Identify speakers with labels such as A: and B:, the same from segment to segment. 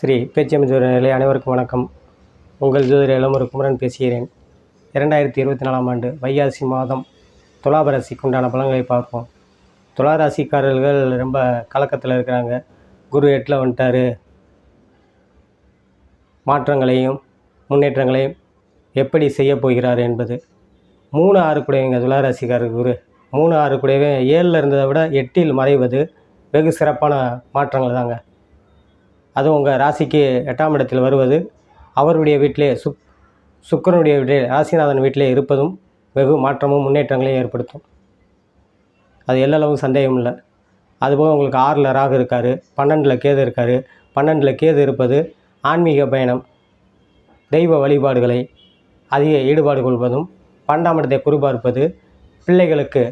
A: ஸ்ரீ பேச்சியம் ஜோதிடர்களே அனைவருக்கும் வணக்கம். உங்கள் ஜோதிட ஒரு குமரன் பேசுகிறேன். இரண்டாயிரத்தி இருபத்தி நாலாம் ஆண்டு வைகாசி மாதம் துலாபராசிக்கு உண்டான பலன்களை பார்ப்போம். துளாராசிக்காரர்கள் ரொம்ப கலக்கத்தில் இருக்கிறாங்க. குரு எட்டில் வந்துட்டார். மாற்றங்களையும் முன்னேற்றங்களையும் எப்படி செய்ய போகிறார் என்பது. மூணு ஆறு கூடையவங்க துளாராசிக்காரர் குரு. மூணு ஆறு கூடவே ஏழில் இருந்ததை விட எட்டில் மறைவது வெகு சிறப்பான மாற்றங்கள் தாங்க அதுவும் உங்கள் ராசிக்கு எட்டாம் இடத்தில் வருவது. அவருடைய வீட்டிலே சுக் சுக்கரனுடைய வீட்டிலே ராசிநாதன் வீட்டிலே இருப்பதும் வெகு மாற்றமும் முன்னேற்றங்களையும் ஏற்படுத்தும். அது எல்லளவும் சந்தேகம் இல்லை. அதுபோக உங்களுக்கு ஆறில் ராகு இருக்கார் பன்னெண்டில் கேது இருக்கார். பன்னெண்டில் கேது இருப்பது ஆன்மீக பயணம் தெய்வ வழிபாடுகளை அதிக ஈடுபாடு கொள்வதும் பன்னெண்டாம் இடத்தை குறிபார்ப்பது பிள்ளைகளுக்கு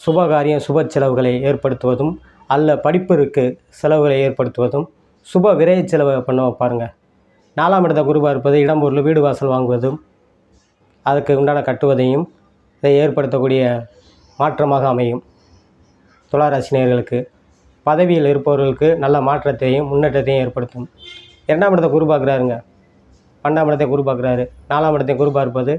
A: சுபகாரியம் சுப செலவுகளை ஏற்படுத்துவதும் அல்ல படிப்பிற்கு செலவுகளை ஏற்படுத்துவதும் சுப விரைய செலவை பண்ண பாருங்கள் நாலாம் இடத்த குருவாக இருப்பது இடம்பூரில் வீடு வாசல் வாங்குவதும் அதுக்கு உண்டான கட்டுவதையும் இதை ஏற்படுத்தக்கூடிய மாற்றமாக அமையும். துளாராசினியர்களுக்கு பதவியில் இருப்பவர்களுக்கு நல்ல மாற்றத்தையும் முன்னேற்றத்தையும் ஏற்படுத்தும். இரண்டாம் இடத்தை குரு பார்க்குறாருங்க. பன்னெண்டாம் இடத்தை குரு பார்க்குறாரு. நாலாம் இடத்தை குரு பார்ப்பது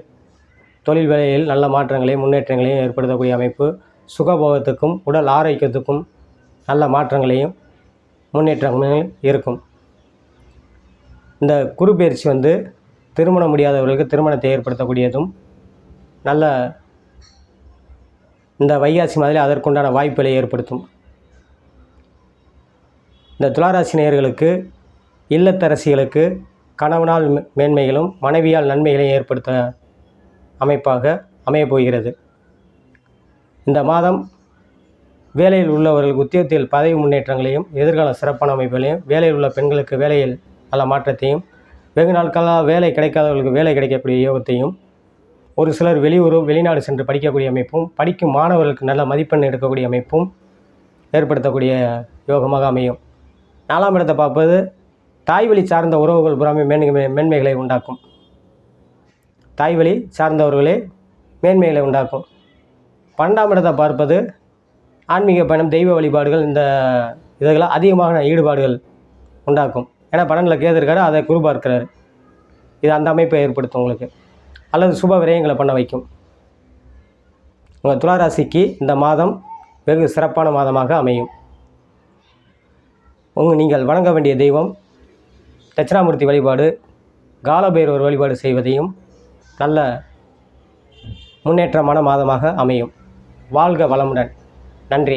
A: தொழில் வேலையில் நல்ல மாற்றங்களையும் முன்னேற்றங்களையும் ஏற்படுத்தக்கூடிய அமைப்பு. சுகபோகத்துக்கும் உடல் ஆரோக்கியத்துக்கும் நல்ல மாற்றங்களையும் முன்னேற்றங்கள் இருக்கும். இந்த குரு பயிற்சி வந்து திருமணம் முடியாதவர்களுக்கு திருமணத்தை ஏற்படுத்தக்கூடியதும் நல்ல இந்த வைகாசி மாதிரி அதற்குண்டான வாய்ப்புகளை ஏற்படுத்தும். இந்த துளாராசி நேயர்களுக்கு இல்லத்தரசிகளுக்கு கணவனால் மேன்மைகளும் மனைவியால் நன்மைகளையும் ஏற்படுத்த அமைப்பாக அமையப் போகிறது. இந்த மாதம் வேலையில் உள்ளவர்களுக்கு உத்தியோகத்தில் பதவி முன்னேற்றங்களையும் எதிர்கால சிறப்பான அமைப்புகளையும் வேலையில் உள்ள பெண்களுக்கு வேலையில் நல்ல மாற்றத்தையும் வெகு நாட்களாக வேலை கிடைக்காதவர்களுக்கு வேலை கிடைக்கக்கூடிய யோகத்தையும் ஒரு சிலர் வெளியூர் வெளிநாடு சென்று படிக்கக்கூடிய அமைப்பும் படிக்கும் மாணவர்களுக்கு நல்ல மதிப்பெண் எடுக்கக்கூடிய அமைப்பும் ஏற்படுத்தக்கூடிய யோகமாக அமையும். நாலாம் இடத்தை பார்ப்பது தாய்வழி சார்ந்த உறவுகள் புறாமை மேன்மை மேன்மைகளை உண்டாக்கும். தாய்வழி சார்ந்தவர்களே மேன்மைகளை உண்டாக்கும். பன்னெண்டாம் இடத்தை பார்ப்பது ஆன்மீக பயணம் தெய்வ வழிபாடுகள் இந்த இதெல்லாம் அதிகமான ஈடுபாடுகள் உண்டாக்கும். ஏன்னா பன்னெண்டில் கேது இருக்காரு அதை குரு பார்க்கிறாரு. இது அந்த அமைப்பை ஏற்படுத்தும் உங்களுக்கு. அல்லது சுப விரயங்களை பண்ண வைக்கும். உங்கள் துளாராசிக்கு இந்த மாதம் வெகு சிறப்பான மாதமாக அமையும். உங்கள் நீங்கள் வணங்க வேண்டிய தெய்வம் தட்சிணாமூர்த்தி வழிபாடு காலபைரவர் வழிபாடு செய்வதையும் நல்ல முன்னேற்றமான மாதமாக அமையும். வாழ்க வளமுடன். நன்றி